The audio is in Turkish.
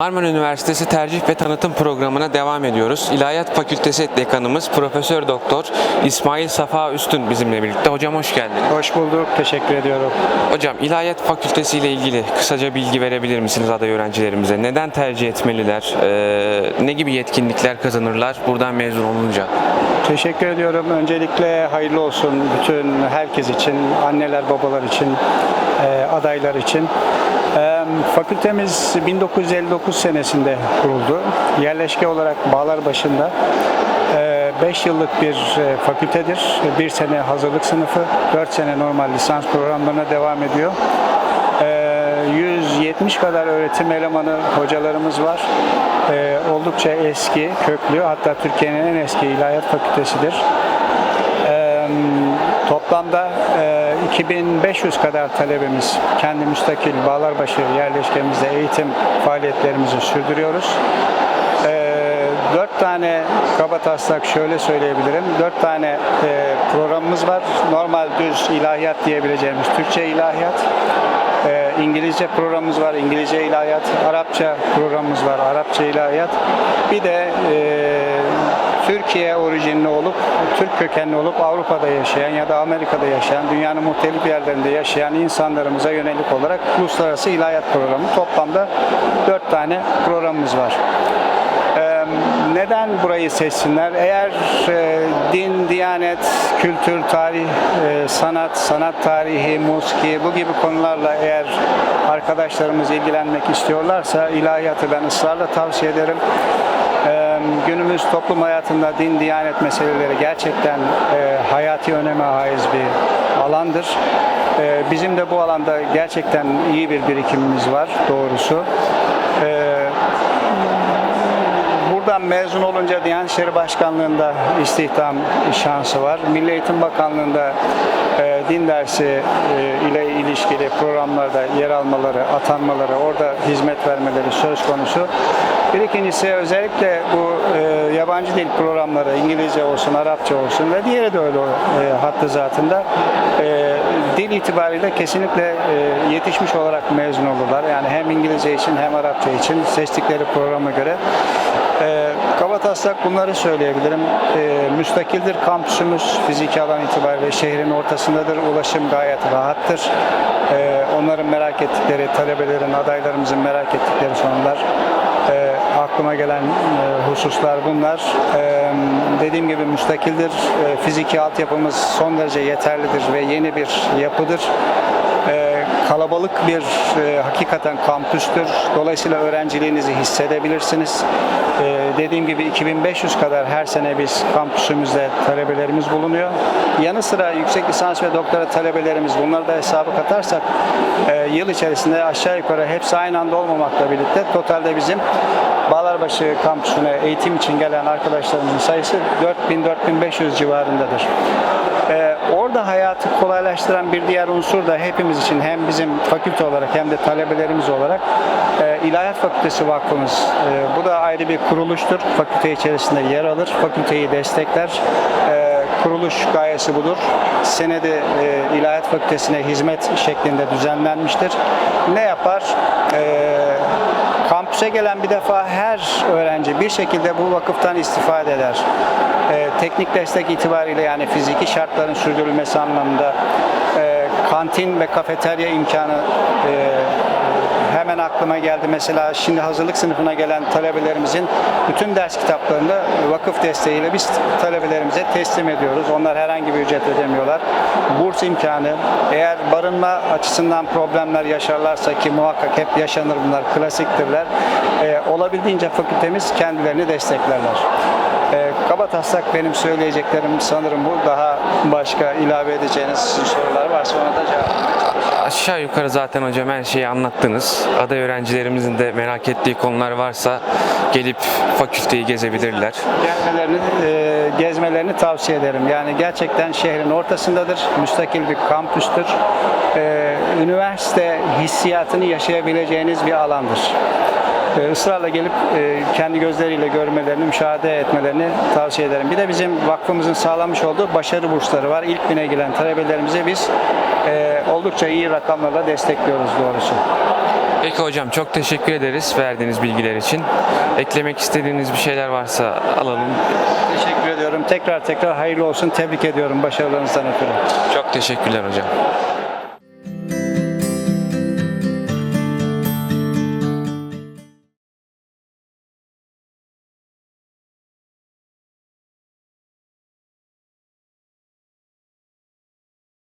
Marmara Üniversitesi Tercih ve Tanıtım Programı'na devam ediyoruz. İlahiyat Fakültesi Dekanımız Profesör Doktor İsmail Safa Üstün bizimle birlikte. Hocam hoş geldiniz. Hoş bulduk. Teşekkür ediyorum. Hocam İlahiyat Fakültesi ile ilgili kısaca bilgi verebilir misiniz aday öğrencilerimize? Neden tercih etmeliler? Ee, ne gibi yetkinlikler kazanırlar buradan mezun olunca? Teşekkür ediyorum. Öncelikle hayırlı olsun bütün herkes için, anneler, babalar için, e, adaylar için. E, fakültemiz 1959 senesinde kuruldu. Yerleşke olarak Bağlarbaşı'nda 5 yıllık bir e, fakültedir. Bir sene hazırlık sınıfı, 4 sene normal lisans programlarına devam ediyor. Ee, 170 kadar öğretim elemanı hocalarımız var. Oldukça eski, köklü hatta Türkiye'nin en eski ilahiyat fakültesidir. Toplamda e, 2500 kadar talebemiz kendi müstakil Bağlarbaşı yerleşkemizde eğitim faaliyetlerimizi sürdürüyoruz. Ee, Dört tane kaba taslak şöyle söyleyebilirim. Dört tane e, programımız var. Normal düz ilahiyat diyebileceğimiz Türkçe ilahiyat. E, İngilizce programımız var. İngilizce ilahiyat. Arapça programımız var. Arapça ilahiyat. Bir de e, Türkiye orijinli olup, Türk kökenli olup Avrupa'da yaşayan ya da Amerika'da yaşayan, dünyanın muhtelif yerlerinde yaşayan insanlarımıza yönelik olarak Uluslararası İlahiyat Programı. Toplamda dört tane programımız var. Neden burayı seçsinler? Eğer e, din, diyanet, kültür, tarih, e, sanat, sanat tarihi, musiki bu gibi konularla eğer arkadaşlarımız ilgilenmek istiyorlarsa ilahiyatı ben ısrarla tavsiye ederim. Günümüz toplum hayatında din, diyanet meseleleri gerçekten e, hayati öneme haiz bir alandır. Ee, Bizim de bu alanda gerçekten iyi bir birikimimiz var doğrusu. Ee, Buradan mezun olunca Diyanet İşleri Başkanlığı'nda istihdam şansı var. Milli Eğitim Bakanlığı'nda e, din dersi e, ile ilişkili programlarda yer almaları, atanmaları, orada hizmet vermeleri söz konusu. Bir ikincisi özellikle bu e, yabancı dil programları İngilizce olsun, Arapça olsun ve diğeri de öyle e, hattı zatında e, dil itibariyle kesinlikle yetişmiş olarak mezun olurlar. Yani hem İngilizce için hem Arapça için seçtikleri programa göre. E, kaba taslak bunları söyleyebilirim. E, müstakildir kampüsümüz fiziki alan itibariyle şehrin ortasındadır. Ulaşım gayet rahattır. E, onların merak ettikleri, talebelerin, adaylarımızın merak ettikleri sorular. E, aklıma gelen e, hususlar bunlar. E, dediğim gibi müstakildir. E, fiziki altyapımız son derece yeterlidir ve yeni bir yapıdır. E, kalabalık bir e, hakikaten kampüstür. Dolayısıyla öğrenciliğinizi hissedebilirsiniz. E, dediğim gibi 2500 kadar her sene biz kampüsümüzde talebelerimiz bulunuyor. Yanı sıra yüksek lisans ve doktora talebelerimiz bunları da hesaba katarsak e, yıl içerisinde aşağı yukarı hepsi aynı anda olmamakla birlikte totalde bizim Bağlarbaşı kampüsüne eğitim için gelen arkadaşlarımızın sayısı 4000-4500 civarındadır. Ee, orada hayatı kolaylaştıran bir diğer unsur da hepimiz için hem bizim fakülte olarak hem de talebelerimiz olarak e, İlahiyat Fakültesi Vakfımız. E, bu da ayrı bir kuruluştur. Fakülte içerisinde yer alır. Fakülteyi destekler. E, kuruluş gayesi budur. Senede İlahiyat Fakültesine hizmet şeklinde düzenlenmiştir. Ne yapar? E, Kampüse gelen bir defa her öğrenci bir şekilde bu vakıftan istifade eder. Ee, teknik destek itibariyle yani fiziki şartların sürdürülmesi anlamında e, kantin ve kafeterya imkanı e, hemen aklıma geldi. Mesela şimdi hazırlık sınıfına gelen talebelerimizin bütün ders kitaplarını vakıf desteğiyle biz talebelerimize teslim ediyoruz. Onlar herhangi bir ücret ödemiyorlar. Burs imkanı, eğer barınma açısından problemler yaşarlarsa ki muhakkak hep yaşanır bunlar, klasiktirler. E, olabildiğince fakültemiz kendilerini desteklerler. E, kaba taslak benim söyleyeceklerim sanırım bu. Daha başka ilave edeceğiniz sorular varsa ona da cevap Aşağı yukarı zaten hocam her şeyi anlattınız. Aday öğrencilerimizin de merak ettiği konular varsa gelip fakülteyi gezebilirler. gelmelerini, e, gezmelerini tavsiye ederim. Yani gerçekten şehrin ortasındadır, müstakil bir kampüstür. E, üniversite hissiyatını yaşayabileceğiniz bir alandır. E, ısrarla gelip e, kendi gözleriyle görmelerini, müşahede etmelerini tavsiye ederim. Bir de bizim vakfımızın sağlamış olduğu başarı bursları var. İlk bine giren talebelerimize biz e, oldukça iyi rakamlarla destekliyoruz doğrusu. Peki hocam çok teşekkür ederiz verdiğiniz bilgiler için. Eklemek istediğiniz bir şeyler varsa alalım. Teşekkür ediyorum. Tekrar tekrar hayırlı olsun. Tebrik ediyorum başarılarınızdan ötürü. Çok teşekkürler hocam.